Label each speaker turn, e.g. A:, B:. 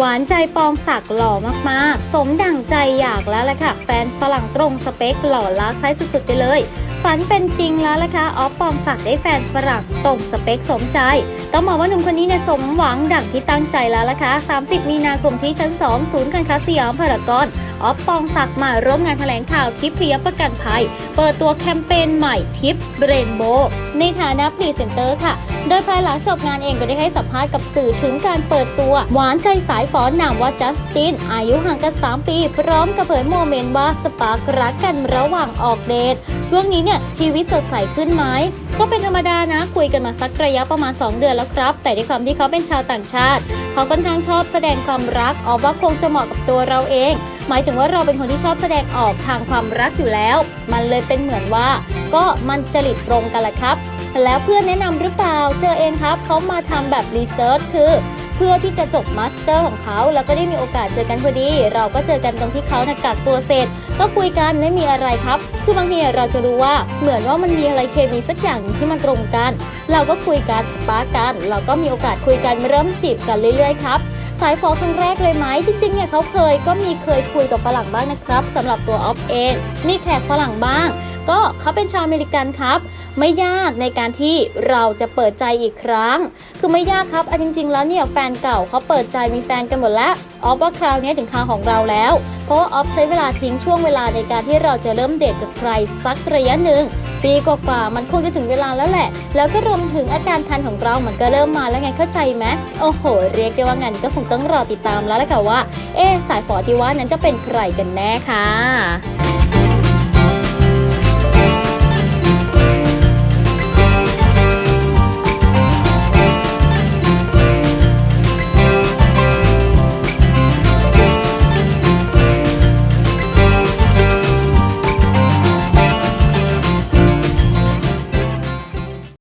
A: หวานใจปองศักดิ์หล่อมากๆ สมดั่งใจอยากแล้วแหละค่ะ แฟนฝรั่งตรงสเปคหล่อลักไซส์สุดๆไปเลย ฝันเป็นจริงแล้วล่ะคะออฟปองศักดิ์ได้แฟนฝรั่งตรงสเปคสมใจ ต้องบอกว่าหนุ่มคนนี้เนี่ยสมหวังดั่งที่ตั้งใจแล้วล่ะคะ30 มีนาคมที่ชั้น 2 ศูนย์การค้าสยามพารากอนออฟปองศักดิ์มาร่วมงานแถลงข่าวทิปพยประกันภัย เปิดตัวแคมเปญใหม่ทิปเบรนโบในฐานะพรีเซนเตอร์ค่ะ โดยภายหลังจบงานเองก็ได้ให้สัมภาษณ์กับสื่อถึงการเปิดตัว หวานใจสายฝอนนามว่าจัสติน อายุห่างกัน 3 ปี พร้อมกับเผยโมเมนต์ว่าสปาร์กรักกันระหว่างออกเดท ช่วงนี้เนี่ยชีวิตสดใสขึ้นไหมก็เป็นธรรมดานะคุยกันมาสักระยะประมาณ 2 เดือนแล้วครับ แต่ด้วยความที่เขาเป็นชาวต่างชาติ เขาค่อนข้างชอบแสดงความรักออกว่าคงจะเหมาะกับตัวเราเอง หมายถึงว่าเราเป็นคนที่ชอบแสดงออกทางความรักอยู่แล้ว มันเลยเป็นเหมือนว่า ก็มันจริตตรงกันแหละครับ แล้วเพื่อนแนะนำหรือเปล่าเจอเองครับเขามาทำแบบรีเสิร์ชคือ เพื่อที่จะจบมาสเตอร์ของเขา แล้วก็ได้มีโอกาสเจอกันพอดี เราก็เจอกันตรงที่เขานะกักตัวเสร็จ ก็คุยกันไม่มีอะไรครับ คือบางทีเราจะรู้ว่าเหมือนว่ามันมีอะไรเคมีสักอย่างหนึ่งที่มันตรงกัน เราก็คุยกันสปาร์กกันเราก็มีโอกาสคุยกันเริ่มจีบกันเรื่อยๆครับสายฟอครั้งแรกเลยไหมที่จริงเนี่ยเขาเคยก็มีเคยคุยกับฝรั่งบ้างนะครับสำหรับตัวออฟเองมีแขกฝรั่งบ้าง ก็เขาเป็นชาวอเมริกันครับ ไม่ยากในการที่เราจะเปิดใจอีกครั้ง คือไม่ยากครับอันจริง ๆ แล้วเนี่ยแฟนเก่าเขาเปิดใจมีแฟนกันหมดแล้วออฟว่าคราวนี้ถึงคราวของเราแล้ว เพราะว่าออฟใช้เวลาทิ้งช่วงเวลาในการที่เราจะเริ่มเดทกับใครสักระยะหนึ่งปีกว่าๆมันคงจะถึงเวลาแล้วแหละ แล้วก็รวมถึงอาการทันของเรา มันก็เริ่มมาแล้วไงเข้าใจไหมโอ้โห เรียกได้ว่างานก็คงต้องรอติดตามแล้วแหละค่ะว่า เอ๊สายฝอที่ว่านั้นจะเป็นใครกันแน่ค่ะ